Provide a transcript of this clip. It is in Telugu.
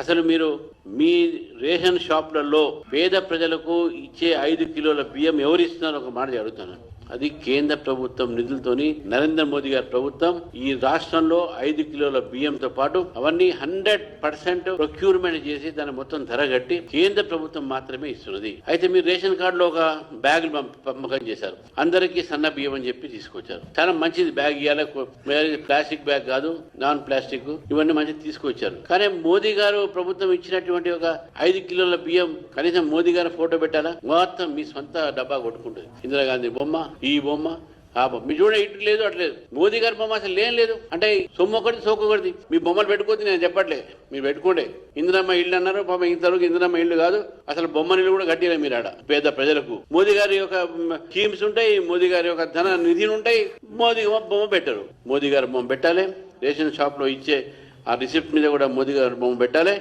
అసలు మీరు మీ రేషన్ షాప్లలో పేద ప్రజలకు ఇచ్చే ఐదు కిలోల బియ్యం ఎవరిస్తున్నారో ఒక మాట అడుగుతాను. అది కేంద్ర ప్రభుత్వం నిధులతోని నరేంద్ర మోదీ గారి ప్రభుత్వం ఈ రాష్ట్రంలో ఐదు కిలోల బియ్యంతో పాటు అవన్నీ హండ్రెడ్ పర్సెంట్ ప్రొక్యూర్మెంట్ చేసి దాని మొత్తం ధర కట్టి కేంద్ర ప్రభుత్వం మాత్రమే ఇస్తున్నది. అయితే మీరు రేషన్ కార్డులో ఒక బ్యాగ్ పంపకం చేశారు. అందరికీ సన్న బియ్యం అని చెప్పి తీసుకొచ్చారు. చాలా మంచిది బ్యాగ్ ఇవ్వాలి ప్లాస్టిక్ బ్యాగ్ కాదు నాన్ ప్లాస్టిక్ ఇవన్నీ మంచిది తీసుకొచ్చారు. కానీ మోదీ గారు ప్రభుత్వం ఇచ్చినటువంటి ఒక ఐదు కిలోల బియ్యం కనీసం మోదీ గారు ఫోటో పెట్టాలా? మొత్తం మీ సొంత డబ్బా కొట్టుకుంటుంది. ఇందిరాగాంధీ బొమ్మ ఈ బొమ్మ ఆ బొమ్మ. మీ చూడ ఇటు లేదు అట్లేదు మోదీ గారి బొమ్మ అసలు లేం లేదు. అంటే సొమ్ము ఒకటి సోకు ఒకటి మీ బొమ్మలు పెట్టుకోవద్దు నేను చెప్పట్లే. మీరు పెట్టుకోండి. ఇందిరమ్మ ఇల్లు అన్నారు పాపం ఇంతవరకు ఇందిరమ్మ ఇల్లు కాదు. అసలు బొమ్మని కూడా కట్టిలే మీరు ఆడ పేద ప్రజలకు. మోదీ గారి యొక్క స్కీమ్స్ ఉంటాయి మోదీ గారి యొక్క ధన నిధులు ఉంటాయి. మోదీ బొమ్మ పెట్టరు. మోదీ గారి బొమ్మ పెట్టాలి. రేషన్ షాప్లో ఇచ్చే ఆ రిసిప్ట్ మీద కూడా మోదీ గారి బొమ్మ పెట్టాలి.